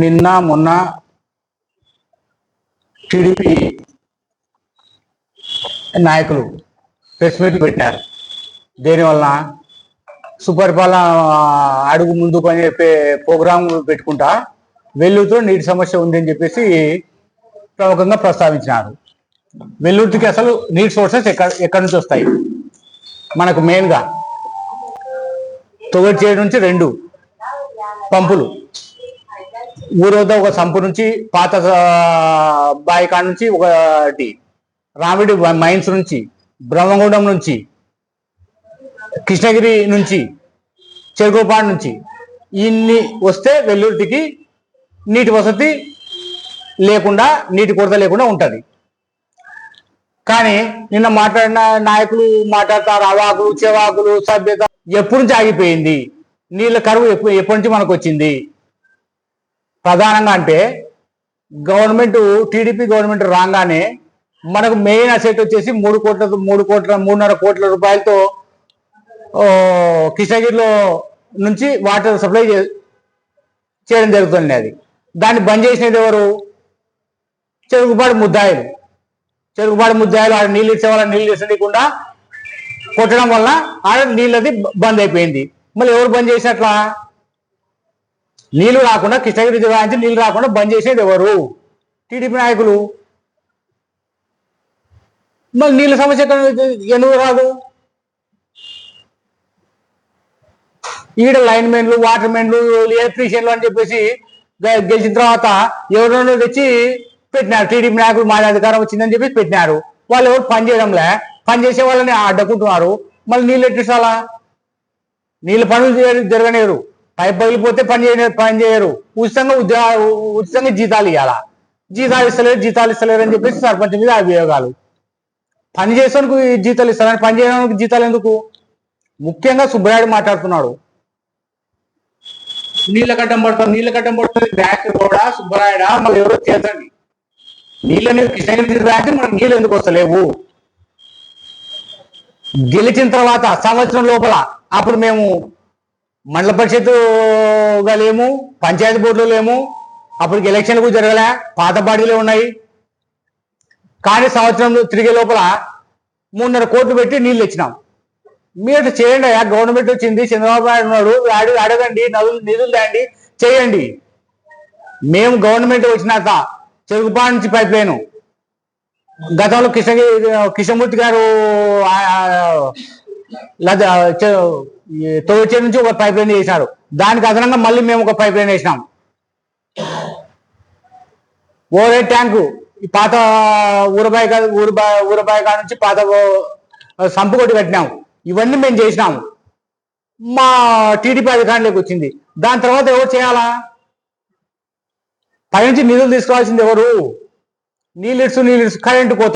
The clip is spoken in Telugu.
నిన్న మొన్న టీడీపీ నాయకులు ప్రెస్ మీట్ పెట్టారు. దేనివల్ల సుపరిపాలన అడుగు ముందు పని చెప్పే ప్రోగ్రాం పెట్టుకుంటా వెల్లూరుతో నీటి సమస్య ఉందని చెప్పేసి ప్రముఖంగా ప్రస్తావించినారు. వెల్లూరుకి అసలు నీటి సోర్సెస్ ఎక్కడ ఎక్కడి నుంచి వస్తాయి? మనకు మెయిన్గా తొగటి చేయడం నుంచి రెండు పంపులు. ఊరవద్ద ఒక సంపు నుంచి పాత బాయికాడ కాడ నుంచి ఒకటి రామిడి మైన్స్ నుంచి బ్రహ్మగుండం నుంచి కృష్ణగిరి నుంచి చెరుకుపాడు నుంచి. ఇన్ని వస్తే వెల్లుర్తికి నీటి వసతి లేకుండా నీటి కొరత లేకుండా ఉంటుంది. కానీ నిన్న మాట్లాడిన నాయకులు మాట్లాడతారు అవాకులు చెవాకులు సభ్యత ఎప్పటి నుంచి ఆగిపోయింది నీళ్ళ కరువు ఎప్పుడు ఎప్పటి నుంచి మనకు వచ్చింది ప్రధానంగా అంటే గవర్నమెంట్ టీడీపీ గవర్నమెంట్ రాగానే మనకు మెయిన్ అసెట్ వచ్చేసి మూడు కోట్ల మూడు కోట్ల మూడున్నర కోట్ల రూపాయలతో కృష్ణగిరిలో నుంచి వాటర్ సప్లై చే- చేయడం జరుగుతుంది అది. దాన్ని బంద్ చేసినది ఎవరు? చెరుకుపాడు ముద్దాయిలు. చెరుకుపాడు ముద్దాయిలు ఆడ నీళ్ళు ఇచ్చే వాళ్ళ నీళ్ళు ఇచ్చకుండా కొట్టడం వల్ల ఆడ నీళ్ళది బంద్ అయిపోయింది. మళ్ళీ ఎవరు బంద్ చేసినట్లా? నీళ్ళు రాకుండా కృష్ణగిరి జిల్లా నుంచి నీళ్ళు రాకుండా బంద్ చేసేది ఎవరు? టీడీపీ నాయకులు. మరి నీళ్ళ సమస్య ఎక్కడ ఎందుకు రాదు? ఈడ లైన్ మెన్లు వాటర్ మెన్లు ఎలక్ట్రీషియన్లు అని చెప్పేసి గె- గెలిచిన తర్వాత ఎవరినో తెచ్చి పెట్టినారు. టీడీపీ నాయకులు మాది అధికారం వచ్చిందని చెప్పి పెట్టినారు. వాళ్ళు ఎవరు పని చేయడంలే. పని చేసే వాళ్ళని అడ్డుకుంటున్నారు. మళ్ళీ నీళ్ళు ఎట్టిస్తాలా నీళ్ళు పనులు జరగనేరు పైపు పగిలిపోతే పని చేయలేరు పని చేయరు. ఉచితంగా ఉద్యోగ ఉచితంగా జీతాలు ఇవ్వాలా జీతాలు ఇస్తలేరు జీతాలు ఇస్తలేరు అని చెప్పేసి సర్పంచ్ మీద అభియోగాలు. పని చేసేందుకు జీతాలు ఇస్తారని పని చేయడానికి జీతాలు ఎందుకు? ముఖ్యంగా సుబ్బరాయుడు మాట్లాడుతున్నాడు. నీళ్ళ కట్టం పడుతుంది నీళ్ళ కట్టం పడుతుంది బ్యాక్ కూడా సుబ్బరాయుడా మళ్ళీ ఎవరో చేతండి నీళ్ళని కిషన్ బ్యాక్ మనకు నీళ్ళు ఎందుకు వస్తలేవు? గెలిచిన తర్వాత సంవత్సరం లోపల అప్పుడు మేము మండల పరిషత్తుగా లేము పంచాయతీ బోర్డులో లేము. అప్పటికి ఎలక్షన్లు జరగలే పాత పార్టీలే ఉన్నాయి. కానీ సంవత్సరం తిరిగే లోపల మూడున్నర కోట్లు పెట్టి నీళ్ళు ఇచ్చినాం మీరు చేయండి అయ్యా గవర్నమెంట్ వచ్చింది చంద్రబాబు నాయుడు ఉన్నాడు అడుగు అడగండి నదులు నిధులు తేండి చేయండి. మేము గవర్నమెంట్ వచ్చినాక చెరుకుపాడు నుంచి పైప్ లైను గతంలో కిషన్ కిషన్మూర్తి గారు తొలిచే నుంచి ఒక పైప్ లైన్ చేశారు దానికి అదనంగా మళ్ళీ మేము ఒక పైప్ లైన్ వేసినాం. ఓరే ట్యాంకు ఈ పాత ఊరబాయి కాదు ఊరబాయి ఊరబాయి కాడ నుంచి పాత సంపు కొట్టి కట్టినాము ఇవన్నీ మేము చేసినాము మా టీడీపీ అధికారంలోకి వచ్చింది. దాని తర్వాత ఎవరు చేయాలా? పైనుంచి నిధులు తీసుకోవాల్సింది ఎవరు? నీళ్ళు నీళ్ళు కరెంటు కోత